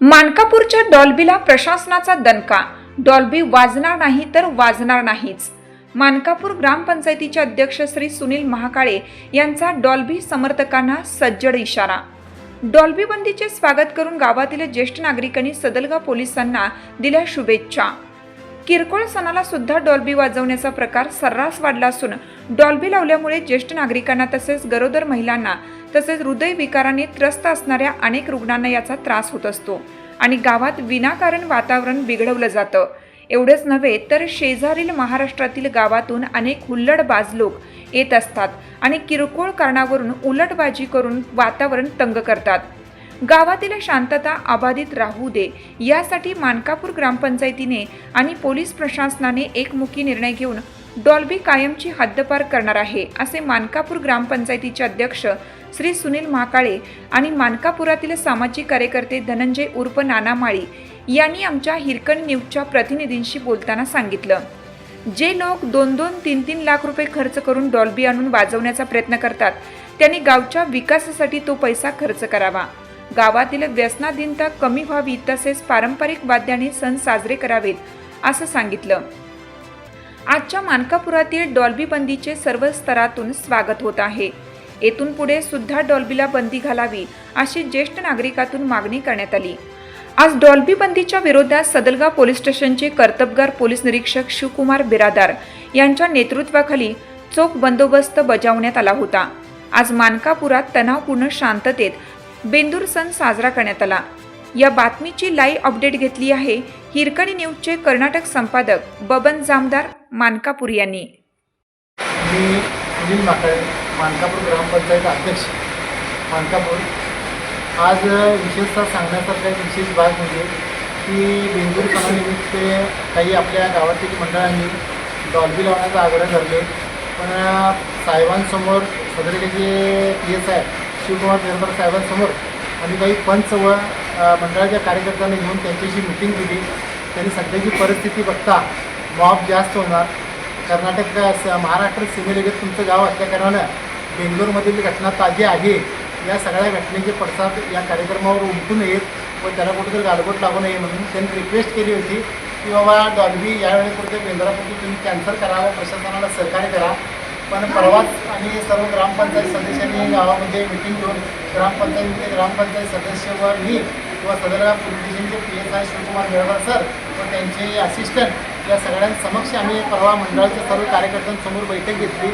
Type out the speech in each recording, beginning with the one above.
मानकापूरच्या डॉल्बीला प्रशासनाचा दणका. डॉल्बी वाजणार नाही तर वाजणार नाहीच. मानकापूर ग्रामपंचायतीचे अध्यक्ष श्री सुनील महाकाळे यांचा डॉल्बी समर्थकांना सज्जड इशारा. डॉल्बी बंदीचे स्वागत करून गावातील ज्येष्ठ नागरिकांनी सदलगा पोलिसांना दिल्या शुभेच्छा. किरकोळ सणाला सुद्धा डॉल्बी वाजवण्याचा प्रकार सर्रास वाढला असून डॉल्बी लावल्यामुळे ज्येष्ठ नागरिकांना तसेच गरोदर महिलांना तसेच हृदयविकाराने त्रस्त असणाऱ्या अनेक रुग्णांना याचा त्रास होत असतो आणि गावात विनाकारण वातावरण बिघडवलं जातं. एवढंच नव्हे तर शेजारील महाराष्ट्रातील गावातून अनेक हुल्लडबाज लोक येत असतात आणि किरकोळ कारणावरून उलटबाजी करून वातावरण तंग करतात. गावातील शांतता अबाधित राहू दे यासाठी मानकापूर ग्रामपंचायतीने आणि पोलीस प्रशासनाने एकमुखी निर्णय घेऊन डॉल्बी कायमची हद्दपार करणार आहे असे मानकापूर ग्रामपंचायतीचे अध्यक्ष श्री सुनील महाकाळे आणि मानकापुरातील सामाजिक कार्यकर्ते धनंजय उर्फ नाना माळी यांनी आमच्या हिरकण न्यूजच्या प्रतिनिधींशी बोलताना सांगितलं. जे लोक दोन दोन तीन तीन लाख रुपये खर्च करून डॉल्बी आणून वाजवण्याचा प्रयत्न करतात त्यांनी गावच्या विकासासाठी तो पैसा खर्च करावा. गावातील व्यसनाधीनता कमी व्हावी तसेच पारंपरिक वाद्याने सण साजरे करावेत असं सांगितलं. आजच्या मानकापुरातील डॉल्बी बंदीचे सर्व स्तरातून स्वागत होत आहे. येथून पुढे सुद्धा डॉल्बीला बंदी घालावी अशी ज्येष्ठ नागरिकातून मागणी करण्यात आली. आज डॉल्बी बंदीच्या विरोधात सदलगा पोलीस स्टेशनचे कर्तबगार पोलीस निरीक्षक शिवकुमार बिरादार यांच्या नेतृत्वाखाली चोख बंदोबस्त बजावण्यात आला होता. आज मानकापुरात तणावपूर्ण शांततेत बेंदूर सण साजरा करण्यात आला. या बातमीची लाईव्ह अपडेट घेतली आहे हिरकणी न्यूजचे कर्नाटक संपादक बबन जामदार मानकापूर यांनी. मी मानकापूर ग्रामपंचायत अध्यक्ष मानकापूर आज विशेषतः सांगण्यासारखा एक विशेष भाग म्हणजे की बेंदूर सणानिमित्त काही आपल्या गावातील मंडळांनी डॉल्बी लावण्याचा आग्रह धरले. पण साहेबांसमोर सदरचे जे पी एस आहे शिवकुमार निर्मळ साहेबांसमोर आम्ही काही पंच व मंडळाच्या कार्यकर्त्यांना घेऊन त्यांच्याशी मिटिंग केली. त्यांनी सध्याची परिस्थिती बघता मॉब जास्त होणार. कर्नाटक स- महाराष्ट्र सीमेलगत तुमचं गाव असल्याकारणानं बेंगलोरमधील घटना ताजी आहे. या सगळ्या घटनेचे पडसाद या कार्यक्रमावर उमटू नयेत व त्याला कुठेतरी गालबोट लागू नये म्हणून त्यांनी रिक्वेस्ट केली होती की बाबा डॉल्बी यावेळेपुरते बेंद्रापुरते तुम्ही कॅन्सल करा व प्रशासनाला सहकार्य करा. पण परवाच आम्ही सर्व ग्रामपंचायत सदस्यांनी गावामध्ये मिटिंग घेऊन ग्रामपंचायतीचे ग्रामपंचायत सदस्य व मी किंवा सदर पोलीस स्टेशनचे P S I Shivkumar Belgaum sir व त्यांचे असिस्टंट या सगळ्यांसमक्ष आम्ही परवा मंडळाच्या सर्व कार्यकर्त्यांसमोर बैठक घेतली.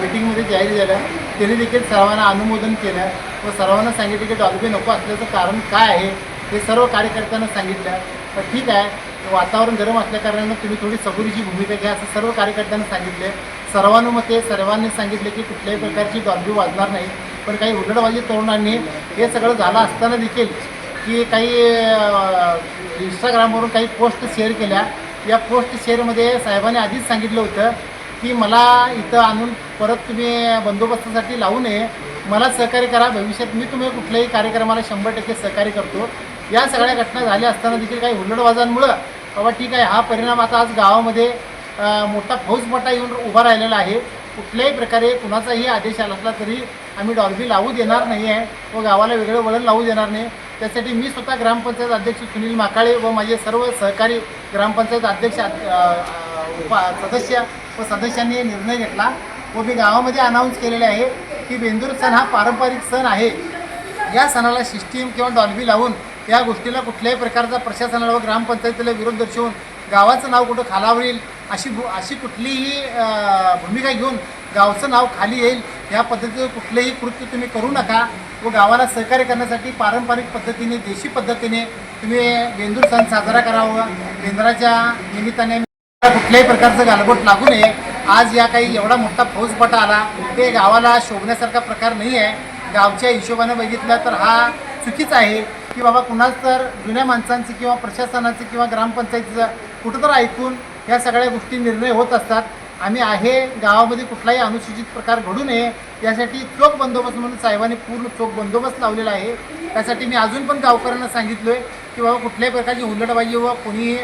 मिटिंगमध्ये जाहीर झालं त्यांनी देखील सर्वांना अनुमोदन केलं व सर्वांना सांगितलं की डॉल्बी नको असल्याचं कारण काय आहे हे सर्व कार्यकर्त्यांना सांगितलं. तर ठीक आहे वातावरण गरम असल्याकारणानं तुम्ही थोडी सबुरीची भूमिका घ्या असं सर्व कार्यकर्त्यांना सांगितले. सर्वानुमते सर्वांनी सांगितले की कुठल्याही प्रकारची डॉल्बी वाजणार नाही. पण काही उलटवाजी तरुणांनी हे सगळं झालं असताना देखील की काही इंस्टाग्रामवरून काही पोस्ट शेअर केल्या. या पोस्ट शेअरमध्ये साहेबांनी आधीच सांगितलं होतं की मला इथं आणून परत तुम्ही बंदोबस्तासाठी लावू नये. मला सहकार्य करा. भविष्यात मी तुम्ही कुठल्याही कार्यक्रमाला शंभर टक्के सहकार्य करतो. या सगळ्या घटना झाल्या असताना देखील काही हुल्लडबाजांमुळं बाबा ठीक आहे हा परिणाम आता आज गावामध्ये अं, मोठा येऊन उभा राहिलेला आहे. कुठल्याही प्रकारे कुणाचाही आदेश आला असला तरी आम्ही डॉल्बी लावू देणार नाही आहे व गावाला वेगळं वळण लावू देणार नाही. त्यासाठी मी स्वतः ग्रामपंचायत अध्यक्ष सुनील माकाळे व माझे सर्व सहकारी ग्रामपंचायत अध्यक्ष उपा सदस्य व सदस्यांनी निर्णय घेतला व मी गावामध्ये अनाऊन्स केलेले आहे की बेंदूर सण हा पारंपरिक सण आहे. या सणाला सिस्टीम किंवा डॉल्बी लावून या गोष्टीला कुठल्याही प्रकारचा प्रशासनाला व ग्रामपंचायतीला विरोध दर्शवून गावाचं नाव कुठं खालावरील अशी भू अशी कुठलीही भूमिका घेऊन गावचं नाव खाली येईल या पद्धतीचं कुठलंही कृत्य तुम्ही करू नका. व गावाला सहकार्य करण्यासाठी पारंपरिक पद्धतीने देशी पद्धतीने तुम्ही बेंदूर सण साजरा करावा. बेंद्राच्या निमित्ताने कुठल्याही प्रकारचं गालबोट लागू नये. आज या काही एवढा मोठा फौजपटा आला ते गावाला शोभण्यासारखा प्रकार नाही आहे. गावच्या हिशोबाने बघितलं तर हा चुकीचा आहे की बाबा कुणाच तर जुन्या माणसांचं किंवा प्रशासनाचं किंवा ग्रामपंचायतीचं कुठं तर ऐकून या सगळ्या गोष्टी निर्णय होत असतात. आम्ही आहे गावामध्ये कुठलाही अनुसूचित प्रकार घडू नये यासाठी चोख बंदोबस्त म्हणून साहेबांनी पूर्ण चोख बंदोबस्त लावलेला आहे. त्यासाठी मी अजून पण गावकऱ्यांना सांगितलो आहे की बाबा कुठल्याही प्रकारची हुल्लडबाजी व कोणी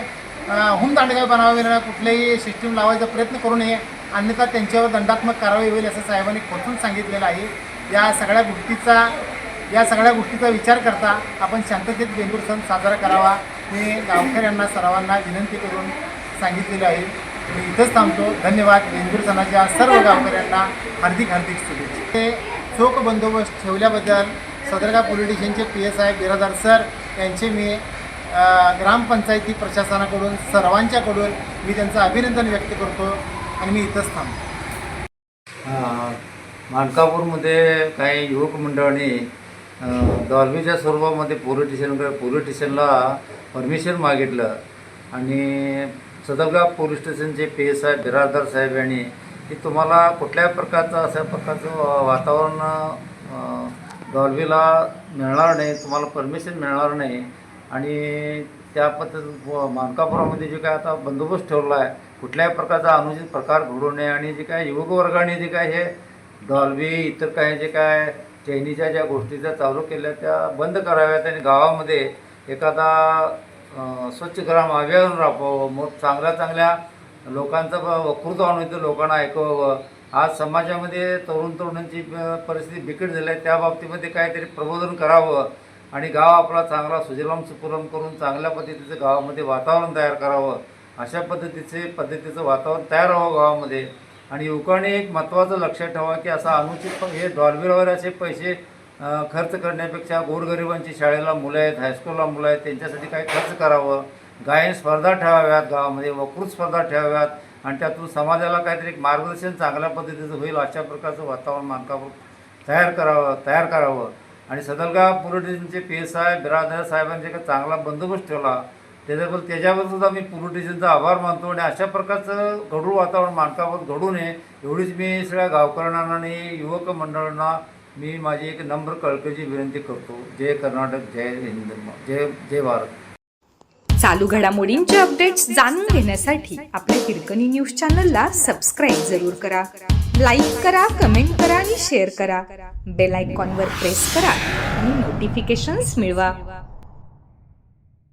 हुमदांडगावी बनावे कुठल्याही सिस्टीम लावायचा प्रयत्न करू नये अन्यथा त्यांच्यावर दंडात्मक कारवाई होईल असं साहेबांनी खोटून सांगितलेलं आहे. या सगळ्या गोष्टीचा या सगळ्या गोष्टीचा विचार करता आपण शांततेत बेंदूर सण साजरा करावा मी गावकऱ्यांना सर्वांना विनंती करून सांगितलेलं आहे. मी इथंच थांबतो. धन्यवाद. बेंदूर सणाच्या सर्व गावकऱ्यांना हार्दिक हार्दिक शुभेच्छा. ते चोख बंदोबस्त ठेवल्याबद्दल सदरगा पोलीस स्टेशनचे P S I Biradar sir यांचे मी ग्रामपंचायती प्रशासनाकडून सर्वांच्याकडून मी त्यांचं अभिनंदन व्यक्त करतो आणि मी इथंच थांबतो. मानकापूरमध्ये काही युवक मंडळाने अ, स्वरूपामध्ये पोलीस स्टेशनकडे पोलीस स्टेशनला परमिशन मागितलं आणि सदरगाव पोलीस स्टेशनचे पी एस आय बिराजदार साहेब यांनी की तुम्हाला कुठल्याही प्रकारचं अशा प्रकारचं वातावरण अ, डॉल्बीला मिळणार नाही तुम्हाला परमिशन मिळणार नाही आणि त्या पद्धतीत मानकापुरामध्ये जे काय आता बंदोबस्त ठेवला आहे कुठल्याही प्रकारचा अनुचित प्रकार घडू नये आणि जे काय युवक वर्गाने जे काय हे डॉल्बी इतर काही जे काय चैनीच्या ज्या गोष्टी ज्या चालू केल्या त्या बंद कराव्यात आणि गावामध्ये एखादा स्वच्छ ग्राम अभियान राबवावं मग चांगल्या चांगल्या लोकांचं वकृत्व आणून इथं लोकांना ऐकवावं. आज समाजामध्ये तरुण तरुणांची परिस्थिती बिकट झाली आहे. त्या बाबतीमध्ये काहीतरी प्रबोधन करावं आणि गाव आपला चांगला सुजलाम सुपुरम करून चांगल्या पद्धतीचं गावामध्ये वातावरण तयार करावं. अशा पद्धतीचे पद्धतीचं वातावरण तयार व्हावं गावामध्ये. आणि युवकांनी एक महत्त्वाचं लक्षात ठेवा की असा अनुचित प- हे डॉल्बीवर असे पैसे खर्च करण्यापेक्षा गोरगरिबांची शाळेला मुलं आहेत हायस्कूलला मुलं आहेत त्यांच्यासाठी काही खर्च करावं. गायन स्पर्धा ठेवाव्यात गावामध्ये वकृत स्पर्धा ठेवाव्यात आणि त्यातून समाजाला काहीतरी एक मार्गदर्शन चांगल्या पद्धतीचं होईल अशा प्रकारचं वातावरण मानकापूर तयार करावं तयार करावं. आणि Sadargaon police P S I Biradar साहेबांचे का चांगला बंदोबस्त ठेवला. त्याच्याबद्दल त्याच्याबद्दल सुद्धा मी पोलीस आभार मानतो आणि अशा प्रकारचं गढूळ वातावरण मानकावर घडू नये एवढीच मी सगळ्या गावकऱ्यांना आणि युवक मंडळांना मी माझी एक नम्र कळकळीची विनंती करतो. जय कर्नाटक जय हिंद जय जय भारत. चालू घडामोडींचे अपडेट्स जाणून घेण्यासाठी आपल्या हिरकणी न्यूज चॅनलला सबस्क्राईब जरूर करा. लाईक करा कमेंट करा आणि शेअर करा. बेल आयकॉनवर प्रेस करा आणि नोटिफिकेशन्स मिळवा.